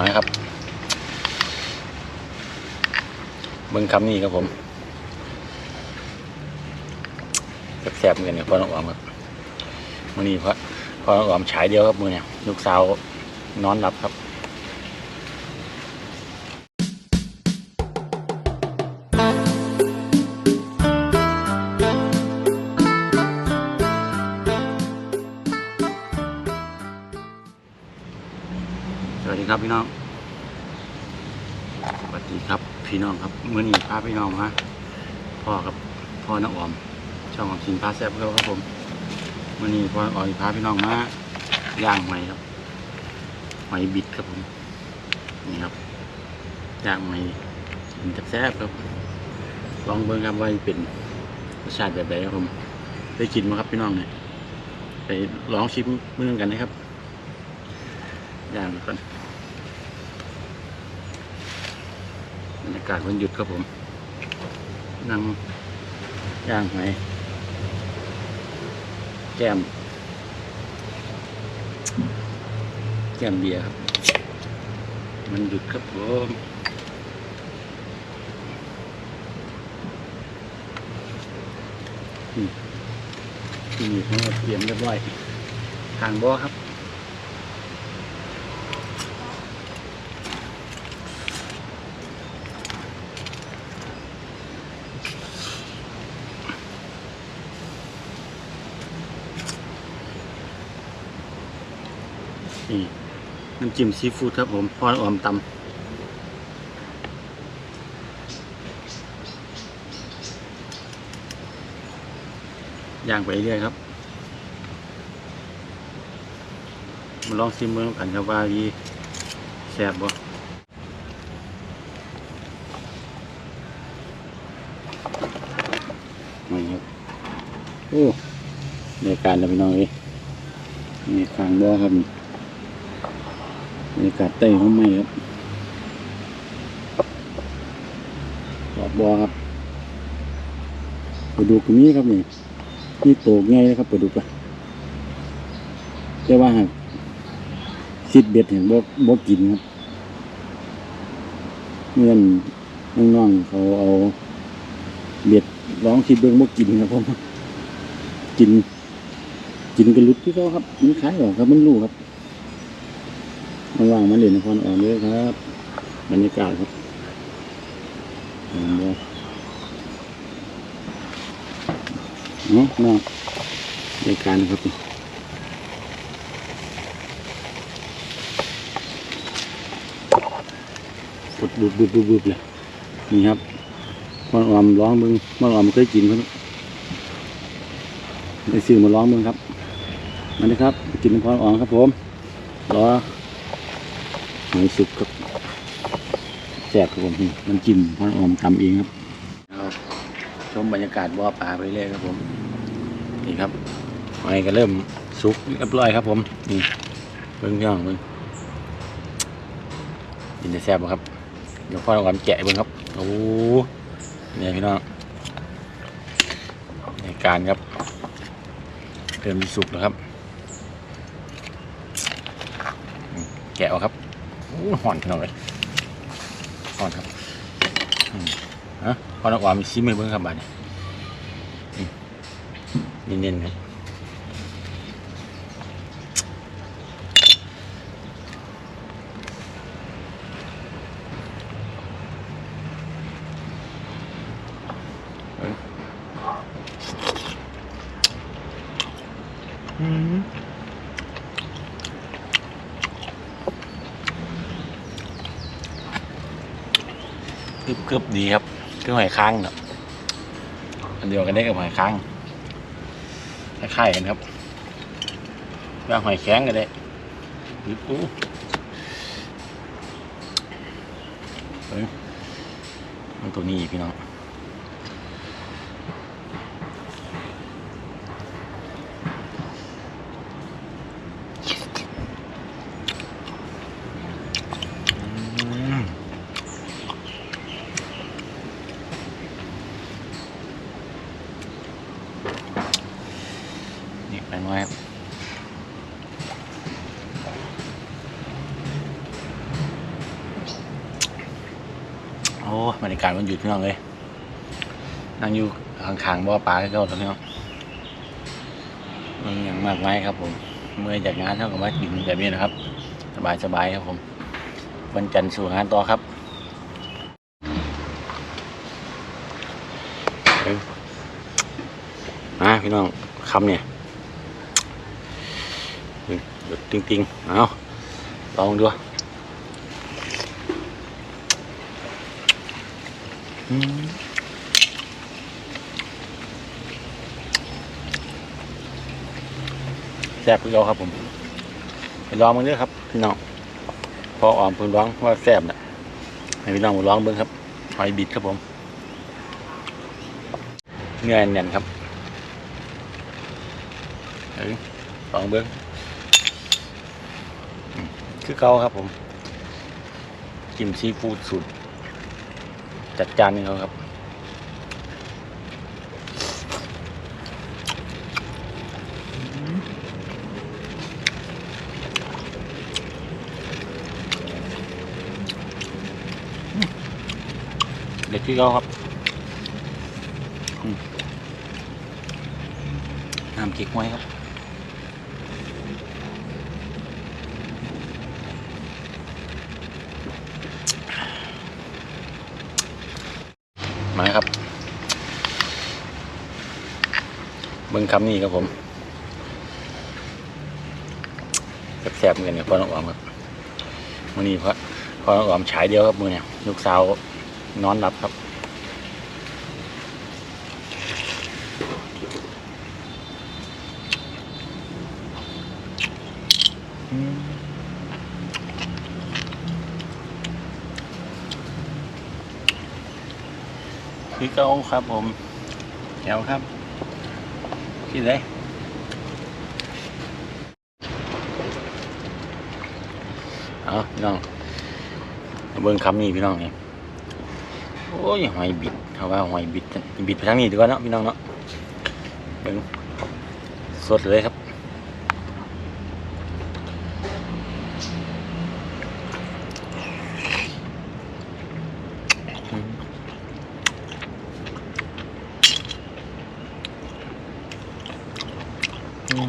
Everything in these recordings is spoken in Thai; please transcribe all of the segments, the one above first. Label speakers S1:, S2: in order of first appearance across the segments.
S1: มาครับเบิ้งคำนี้ครับผมแซ่บๆเหมือนกันกับพ่อน้องออมครับมื่อนี้พ่อพ่อน้องออมฉายเดียวครับมือเนี่ยลูกสาวนอนหลับครับ ครับพี่น้อง สวัสดีครับพี่น้องครับเมื่อนี้พาพี่น้องมาพ่อกับพ่อน้องออม ช่องของชินพาแซ่บครับผมเมื่อนี้พ่ออออมพาพี่น้องมาย่างหอยครับหอยบิดครับผมนี่ครับย่างหอยกินแซ่บครับ ลองเบิ่งครับว่าเป็นรสชาติแบบไหนครับผมได้กินไหมครับพี่น้องเนี่ยไปลองชิมเมื่อกันนะครับย่างก่อน บรรยากาศวันหยุดครับผมนั่งย่างหอยแก้ม แก้มเบียร์ครับ มันหยุดครับผมอืมที่นี่เขาเตรียมเรียบร้อยทางบ่อครับ นี่น้ำจิ้มซีฟู้ดครับผมพอออมตำย่างไปเรื่อยครับ มาลองซิมเมืองกันครับว่าดีแซ่บบ่นี่ครับ โอ้ในการเราไปน้องเอ้ยนี่ข้างบ่ครับนี่ บรรยากาศใต้ห้องไม้ครับขอบบอครับปดุกตรงนี้ครับนี่นี่โตง่ายนะครับปดุกอะแต่ว่าหากซิดเบ็ดเห็นบ่บ่กินครับเมื่อนน้องๆเขาเอาเบ็ดร้องคิดเบิ่งบ่กินครับผมกิน กินกระลุดที่เขาครับ มันคล้ายหรอครับมันรู้ครับ มาว่างมาเล่นนครอ่อนเลยครับบรรยากาศครับเนบ่นาะเนาะรายการนะครับปุดบุบบุบบุบบุบเลยนี่ครับมันออมร้องมึงมันออมเคยกินเพิ่นไปซื้อมาร้องมึงครับมาเลยครับ กินพรอ่อนครับผมรอ หอยสุกครับแซ่บครับผมนี่มันจิ้มพอนออมทำเองครับชมบรรยากาศบ่อปลาไปเรื่อยครับผมนี่ครับหอยก็เริ่มสุกเรียบร้อยครับ ผมนี่เบิ้งย่องเบิ้งกินจะแซ่บครับเดี๋ยวพ่อต้องการแกะเบิ้งครับโอ้เนี่ยพี่น้องในการครับเริ่มสุกแล้วครับ แกะเอาครับ หอนพี่น้องเลยหอนครับฮะพอนักว่ามีซิมให้เบิ้งครับบ้าดนี้อืมเน้นๆครับอืม กรึบดีครับคือหอยค้างเนาะอันเดียวกันได้กับหอยค้างคล้ายๆกันครับว่าหอยแข็งกันได้หรืออู้เฮ้ยมันตัวนี้พี่น้องอืม นี่แปลงไว้ครับ บรรยากาศมันหยุดพี่น้องเลยนั่งอยู่ข้างๆบ่อปลาก็แล้วพี่น้องมันอย่างมากมายครับ ผม เมื่อจากงานเท่ากับว่ากินแบบนี้นะครับ สบายๆครับผมวันจันทร์สู่งานต่อครับเอ้ยมาพี่น้องคำเนี่ยหยุดติงๆ เอาลองดูอืม แซ่บคือเราครับผมไปลองมันด้วยครับพี่น้องพออ่อมเพิ่นร้องว่าแซ่บน่ะให้พี่น้องมาลองเบิ่งครับหอยบิดครับผมเนื้อแน่นๆครับเอ้ยลองเบิ่งอืมคือเก่าครับผมกิมซีฟู้ดสูตร จัดจานนี่เขาครับ เด็ดที่เขาครับน้ำเก๊กไว้ครับ มาครับเบิ้งคำนี้ครับผมแซ่บๆเหมือนกันกับพ่อน้องออมครับมื่อนี้พ่อพ่อน้องออมฉายเดียวครับมือเนี่ยลูกสาวนอนหลับครับ คือเก้าครับผมแถวครับที่ไหนเอาพี่น้องเบิ่งคำนี้พี่น้องนี่โอ้ยหอยบิดเขาว่าหอยบิดบิดไปทางนี้ดีกว่าเนาะพี่น้องเนาะเบิ่งสดเลยครับ แจ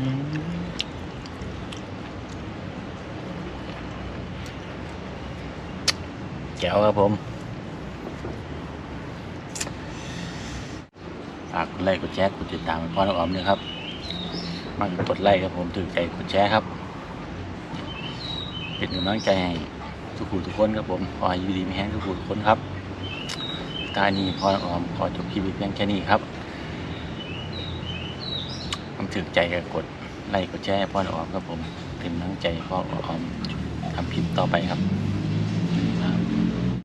S1: ๋วครับผม ฝากกดไลค์กดแชร์กดติดตามพ่อน้องออมด้วยครับมากกดไลค์ครับผมถือใจกดแชร์ครับ เป็นกำลังใจให้ทุกผู้ทุกคนครับผมขอให้อยู่ดีมีแห้งทุกผู้ทุกคนครับตอนนี้พ่อน้องออมขอจบคลิปเพียงแค่นี้ครับ ผมถึกใจก็กดไลค์กดแชร์พ่อนออมครับผมเป็นกำลังใจพ่ออออมทำคลิปต่อไปครับ